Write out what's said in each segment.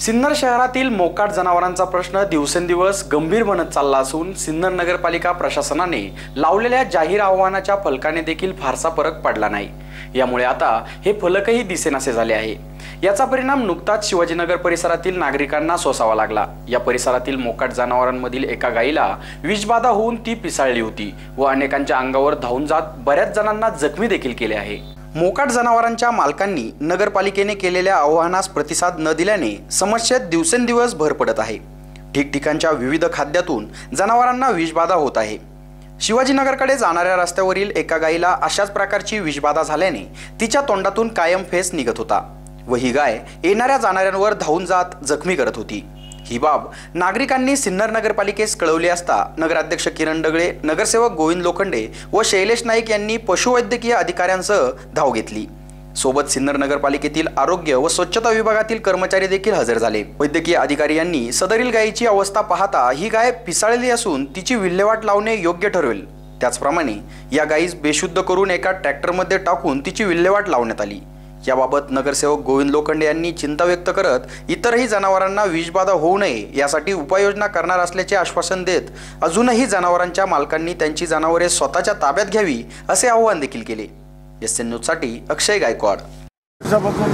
सिन्नर शहरातील मोकाट जनावरांचा प्रश्न दिवसेंदिवस गंभीर बनत चालला असून सिन्नर नगरपालिका प्रशासनाने लावलेल्या जाहीर आव्हानाच्या फलकाने देखील फारसा फरक पडला नाही. यामुळे आता हे फलकही दिसेनासे झाले आहे. याचा परिणाम नुकताच शिवाजीनगर परिसरातील नागरिकांना सोसावा लागला. या परिसरातील मोकाट जनावरांमधील एका गायीला विषबाधा होऊन ती पिसाळली होती व अनेकांच्या अंगावर धावून जात बऱ्याच जणांना जखमी देखील केले आहे. मोकाट जनावरांच्या मालकांनी नगरपालिकेने केलेल्या आव्हानास प्रतिसाद न दिल्याने समस्येत दिवसेंदिवस भर पडत आहे. ठिकठिकाणच्या विविध खाद्यातून जनावरांना विषबाधा होत आहे. शिवाजीनगरकडे जाणाऱ्या रस्त्यावरील एका गायीला अशाच प्रकारची विषबाधा झाल्याने तिच्या तोंडातून कायम फेस निघत होता व ही गाय येणाऱ्या जाणाऱ्यांवर धावून जात जखमी करत होती. ही बाब. नागरिकांनी सिन्नर नगरपालिकेस कळवली असता नगराध्यक्ष किरण डगळे नगरसेवक गोविंद लोखंडे व शैलेश नाईक यांनी पशुवैद्यकीय अधिकाऱ्यांसह धाव घेतली. सोबत सिन्नर नगरपालिकेतील आरोग्य व स्वच्छता विभागातील कर्मचारी देखील हजर झाले. वैद्यकीय अधिकारी यांनी सदरील गायीची अवस्था पाहता ही गाय पिसाळली असून तिची विल्हेवाट लावणे योग्य ठरवेल त्याचप्रमाणे या गायीस बेशुद्ध करून एका ट्रॅक्टरमध्ये टाकून तिची विल्हेवाट लावण्यात आली. याबाबत नगरसेवक गोविंद लोखंडे यांनी चिंता व्यक्त करत इतरही जनावरांना विषबाधा होऊ नये यासाठी उपाययोजना करणार असल्याचे आश्वासन देत अजूनही जनावरांच्या मालकांनी त्यांची जनावरे स्वतःच्या ताब्यात घ्यावी असे आवाहन देखील केले. एस एन न्यूजसाठी अक्षय गायकवाड.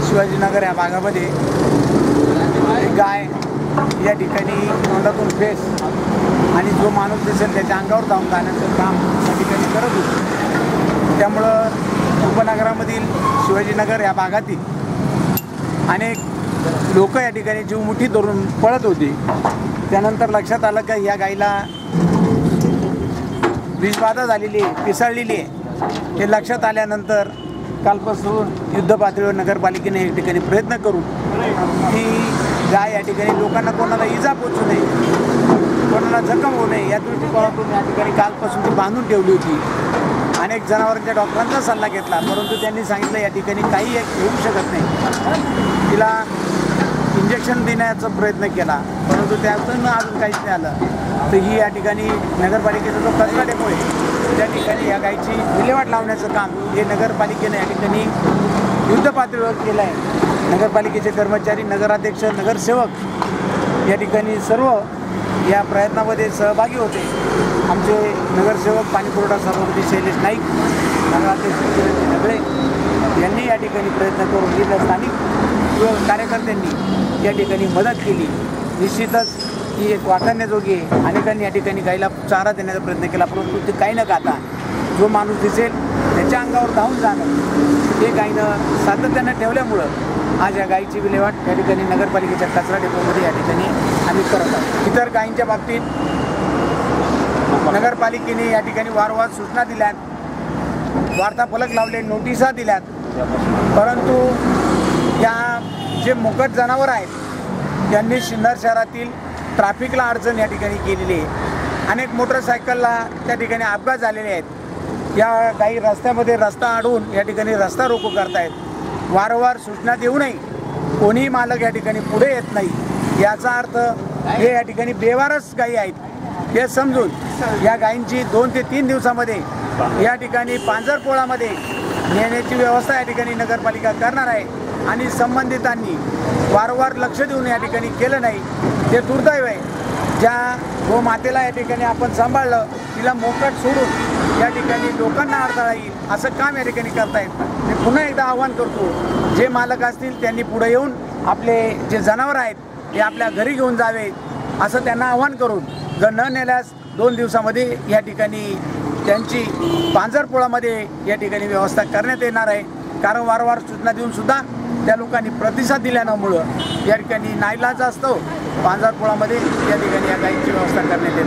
शिवाजीनगर या भागामध्ये गाय या ठिकाणी तोंडातून फेस आणि जो माणूस दिसेल त्याच्या अंगावर जाऊन जाण्याचं काम या ठिकाणी करत होते. त्यामुळं उपनगरामधील शिवाजीनगर या भागातील अनेक लोक या ठिकाणी जीव मुठी धरून पळत होते. त्यानंतर लक्षात आलं का या गाईला विषबाधा झालेली आहे पिसळलेली आहे. हे लक्षात आल्यानंतर कालपासून युद्ध पातळीवर नगरपालिकेने या ठिकाणी प्रयत्न करून ही गाय या ठिकाणी लोकांना कोणाला इजा पोचू नये कोणाला जखम होऊ नये या दृष्टिकोनातून या ठिकाणी कालपासून ती बांधून ठेवली होती. अनेक जनावरांच्या डॉक्टरांचा सल्ला घेतला परंतु त्यांनी सांगितलं या ठिकाणी काही येऊ शकत नाही. तिला इंजेक्शन देण्याचा प्रयत्न केला परंतु त्यातून अजून काहीच नाही आलं. तर ही या ठिकाणी नगरपालिकेचा जो कचरा डेपो आहे त्या ठिकाणी या गायची विल्हेवाट लावण्याचं काम हे नगरपालिकेनं या ठिकाणी युद्ध पातळीवर केलं आहे नगरपालिकेचे कर्मचारी नगराध्यक्ष नगरसेवक या ठिकाणी सर्व या प्रयत्नामध्ये सहभागी होते. आमचे नगरसेवक पाणीपुरवठा सभापती शैलेश नाईक नगराध्यक्ष किरण ढगळे यांनी या ठिकाणी प्रयत्न करून जिल्हा स्थानिक कार्यकर्त्यांनी या ठिकाणी मदत केली. निश्चितच ही एक वाखाणण्याजोगी आहे. अनेकांनी या ठिकाणी गाईला चारा देण्याचा प्रयत्न केला परंतु ते काही न गाता जो माणूस दिसेल त्याच्या अंगावर धावून जाणं हे गायीनं सातत्यानं ठेवल्यामुळं आज या गायीची विल्हेवाट या ठिकाणी नगरपालिकेच्या कचरा डेपोमध्ये या ठिकाणी आम्ही करत आहोत इतर गायींच्या बाबतीत नगरपालिकेने या ठिकाणी वारंवार सूचना दिल्यात. वार्ताफलक लावले नोटिसा दिल्यात. परंतु या जे मुकट जनावर आहेत त्यांनी सिन्नर शहरातील ट्रॅफिकला अडचण या ठिकाणी केलेली आहे. अनेक मोटरसायकलला त्या ठिकाणी अपघात झालेले आहेत. या काही रस्त्यामध्ये रस्ता अडवून या ठिकाणी रस्ता रोको करतायत. वारंवार सूचना देऊनही कोणीही मालक या ठिकाणी पुढे येत नाही. याचा अर्थ हे या ठिकाणी बेवारस गायी आहेत. हे समजून या गायींची दोन ते तीन दिवसामध्ये या ठिकाणी पांजरपोळामध्ये नेण्याची व्यवस्था या ठिकाणी नगरपालिका करणार आहे आणि संबंधितांनी वारंवार लक्ष देऊन या ठिकाणी केलं नाही. ते दुर्दैव आहे. ज्या गोमातेला या ठिकाणी आपण सांभाळलं तिला मोकट सोडून या ठिकाणी लोकांना अडथळा येईल असं काम या ठिकाणी करतायत. मी पुन्हा एकदा आवाहन करतो जे मालक असतील त्यांनी पुढे येऊन आपले जे जनावर आहेत हे आपल्या घरी घेऊन जावे असं त्यांना आवाहन करून जर न नेल्यास दोन दिवसामध्ये या ठिकाणी त्यांची पांजरपोळामध्ये या ठिकाणी व्यवस्था करण्यात येणार आहे. कारण वारंवार सूचना देऊन सुद्धा त्या लोकांनी प्रतिसाद दिल्यामुळं या ठिकाणी नाईलाज असतो पांजरपोळामध्ये या ठिकाणी या गाईंची व्यवस्था करण्यात येणार